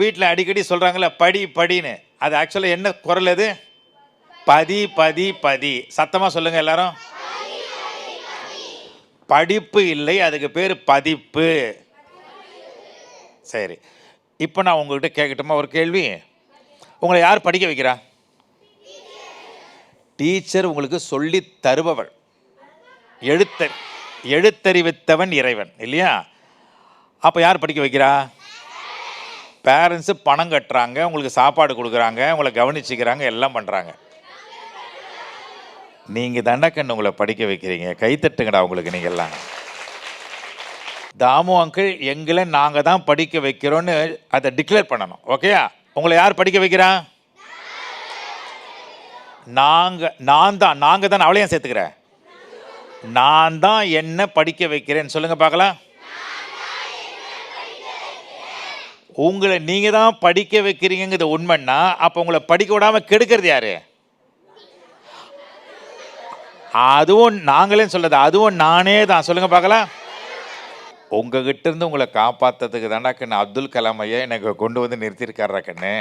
வீட்டில் அடிக்கடி சொல்கிறாங்களே படி படின்னு. அது ஆக்சுவலாக என்ன குரல் அது? பதி பதி பதி. சத்தமாக சொல்லுங்கள் எல்லாரும். படிப்பு இல்லை அதுக்கு பேர் பதிப்பு. சரி. இப்போ நான் உங்கள்கிட்ட கேட்கட்டுமா ஒரு கேள்வி? உங்களை யார் படிக்க வைக்கிறா? டீச்சர் உங்களுக்கு சொல்லி தருபவள். எழுத்த எழுத்தறிவித்தவன் இறைவன் இல்லையா? அப்போ யார் படிக்க வைக்கிறா? பேரண்ட்ஸு பணம் கட்டுறாங்க உங்களுக்கு சாப்பாடு கொடுக்குறாங்க உங்களை கவனிச்சுக்கிறாங்க எல்லாம் பண்ணுறாங்க நீங்கள் தண்டக்கண்ணு உங்களை படிக்க வைக்கிறீங்க கைத்தட்டுங்கடா உங்களுக்கு நீங்கள் எல்லாம். தாமு அங்கிள் எங்களை நாங்கள் தான் படிக்க வைக்கிறோன்னு அதை டிக்ளேர் பண்ணணும் ஓகேயா உங்களை யார் படிக்க வைக்கிறா? நாங்கள் நான் தான் நாங்கள் தான் அவளையும் சேர்த்துக்கிறேன். நான் தான் என்ன படிக்க வைக்கிறேன்னு சொல்லுங்கள் பார்க்கலாம். உங்களை நீங்கள் தான் படிக்க வைக்கிறீங்கிறது உண்மைன்னா அப்போ உங்களை படிக்க விடாமல் கெடுக்கிறது யாரு? அதுவும் நாங்களே சொல்லது அதுவும் நானே தான். சொல்லுங்க பார்க்கலாம். உங்ககிட்ட இருந்து உங்களை காப்பாத்துறதுக்கு தாண்டா கண்ணு. அப்துல் கலாம் ஐயா எனக்கு கொண்டு வந்து நிறுத்தியிருக்காரா கண்ணு.